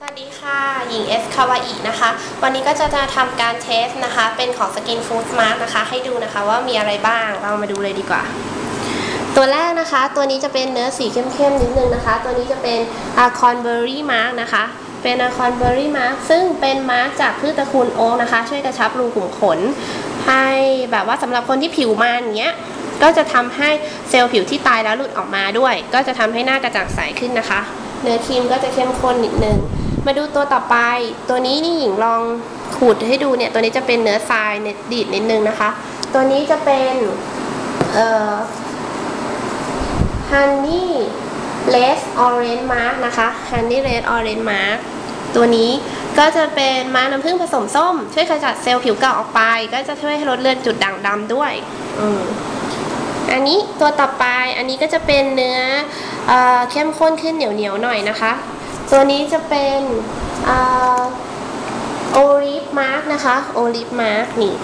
สวัสดีค่ะ หญิงเอสคาวาอินะคะ วันนี้ก็จะจะทำการเทสนะคะ เป็นของ Skin Food Mark นะคะ ให้ดูนะคะว่ามีอะไรบ้าง เรามาดูเลยดีกว่า ตัวแรกนะคะ ตัวนี้จะเป็นเนื้อสีเข้มๆนิดนึงนะคะ ตัวนี้จะเป็น a c o n b e r r y Mark นะคะ เป็น a c o n b e r r y Mark ซึ่งเป็นมาร์กจากพืชตระกูลโอ๊กนะคะ ช่วยกระชับรูขุมขน ให้แบบว่าสำหรับคนที่ผิวมันเงี้ย ก็จะทำให้เซลล์ผิวที่ตายแล้วหลุดออกมาด้วย ก็จะทำให้หน้ากระจ่างใสขึ้นนะคะ เนื้อครีมก็จะเข้มข้นนิดนึง มาดูตัวต่อไป ตัวนี้นี่หญิงลองขูดให้ดูเนี่ย ตัวนี้จะเป็นเนื้อทรายเน็ตดีดนิดนึงนะคะ ตัวนี้จะเป็นเอ่อ Honey Red Orange Mark นะคะ Honey Red Orange Mark ตัวนี้ก็จะเป็นม้าน้ำผึ้งผสมส้ม ช่วยขจัดเซลล์ผิวเก่าออกไป ก็จะช่วยให้ลดเลือนจุดด่างดำด้วยออันนี้ตัวต่อไปอันนี้ก็จะเป็นเนื้อเออเข้มข้นขึ้นเหนียวเหนียวหน่อยนะคะ ตัวนี้จะเป็นโอลิฟมาร์กนะคะโอลิฟมาร์กนี่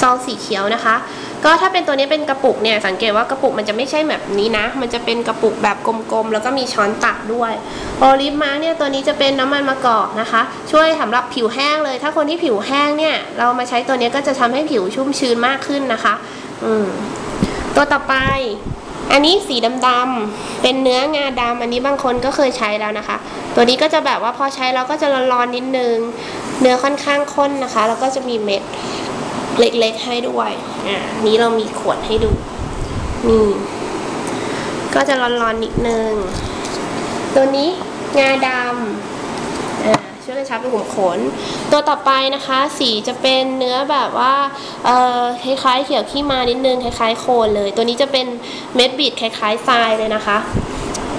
ซองสีเขียวนะคะ ก็ถ้าเป็นตัวนี้เป็นกระปุกเนี่ยสังเกตว่ากระปุกมันจะไม่ใช่แบบนี้นะ มันจะเป็นกระปุกแบบกลมๆ แล้วก็มีช้อนตักด้วยโอลิฟมาร์กเนี่ยตัวนี้จะเป็นน้ำมันมะกอกนะคะ ช่วยสำหรับผิวแห้งเลย ถ้าคนที่ผิวแห้งเนี่ยเรามาใช้ตัวนี้ก็จะทำให้ผิวชุ่มชื้นมากขึ้นนะคะ อืมตัวต่อไป อันนี้สีดำๆเป็นเนื้องาดำอันนี้บางคนก็เคยใช้แล้วนะคะ ตัวนี้ก็จะแบบว่าพอใช้แล้วก็จะร้อนๆนิดนึง เนื้อค่อนข้างข้นนะคะ แล้วก็จะมีเม็ดเล็กๆให้ด้วยอ่านี้เรามีขวดให้ดู นี่ ก็จะร้อนๆนิดนึง ตัวนี้งาดำอ่า ช่วยกระชับรูขุมขน ตัวต่อไปนะคะ สีจะเป็นเนื้อแบบว่าคล้ายๆเขียวขี้มานิดนึงคล้ายๆโคนเลย ตัวนี้จะเป็นเม็ดบีดคล้ายๆทรายเลยนะคะ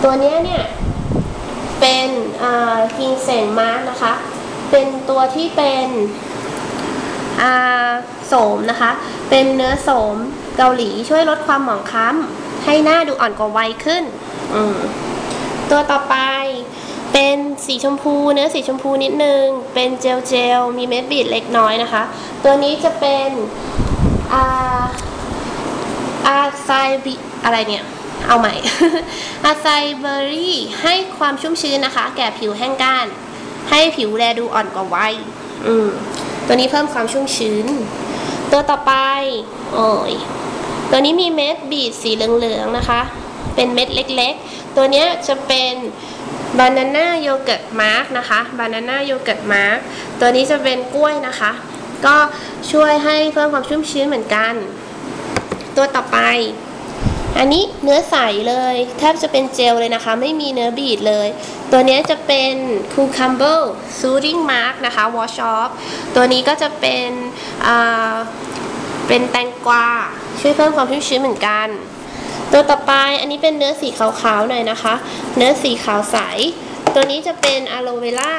ตัวเนี้ยเนี่ยเป็นกิงเซนมาร์กนะคะ เป็นตัวที่เป็นโสมนะคะ เป็นเนื้อโสมเกาหลีช่วยลดความหมองคล้ำให้หน้าดูอ่อนกว่าวัยขึ้น ตัวต่อไป เป็นสีชมพูเนื้อสีชมพูนิดนึง เป็นเจลเจลมีเม็ดบีดเล็กน้อยนะคะ ตัวนี้จะเป็นอาอาไซบิอะไรเนี่ยเอาใหม่ อาไซเบอรี่ให้ความชุ่มชื้นนะคะ แก่ผิวแห้งก้าน ให้ผิวแลดูอ่อนกว่าวัยอืมตัวนี้เพิ่มความชุ่มชื้น ตัวต่อไป โอ้ยตัวนี้มีเม็ดบีดสีเหลืองๆนะคะ เป็นเม็ดเล็กๆ ตัวนี้จะเป็น บานาน่าโยเกิร์ตมาร์กนะคะบานาน่าโยเกิร์ตมาร์กตัวนี้จะเป็นกล้วยนะคะ ก็ช่วยให้เพิ่มความชุ่มชื้นเหมือนกัน ตัวต่อไป อันนี้เนื้อใสเลยแทบจะเป็นเจลเลยนะคะ ไม่มีเนื้อบีดเลย ตัวนี้จะเป็น cucumber soothing mark นะคะ wash off ตัวนี้ก็จะเป็นเป็นแตงกวาช่วยเพิ่มความชุ่มชื้นเหมือนกัน ตัวต่อไปอันนี้เป็นเนื้อสีขาวๆหน่อยนะคะ เนื้อสีขาวใส ตัวนี้จะเป็นอะโลเวล่า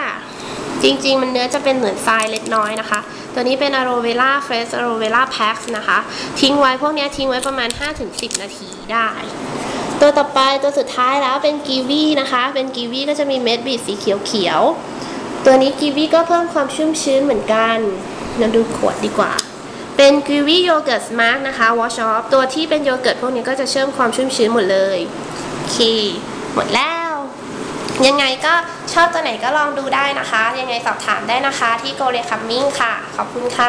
จริงๆ มันเนื้อจะเป็นเหมือนทรายเล็กน้อยนะคะ ตัวนี้เป็นอะโลเวล่าเฟรชอะโลเวล่าแพ็คนะคะ ทิ้งไว้พวกนี้ทิ้งไว้ประมาณ 5-10 นาทีได้ ตัวต่อไปตัวสุดท้ายแล้วเป็นกีวีนะคะ เป็นกีวีก็จะมีเม็ดบีดสีเขียวๆ ตัวนี้กีวีก็เพิ่มความชุ่มชื้นเหมือนกันเราดูขวดดีกว่า เป็นกีวีโยเกิร์ตมาร์กนะคะวอชอปตัวที่เป็นโยเกิร์ตพวกนี้ก็จะเชื่อมความชุ่มชื้นหมดเลยโอเคหมดแล้ว ยังไงก็ชอบตัวไหนก็ลองดูได้นะคะ ยังไงสอบถามได้นะคะที่โกเลคัมมิ่งค่ะ ขอบคุณค่ะ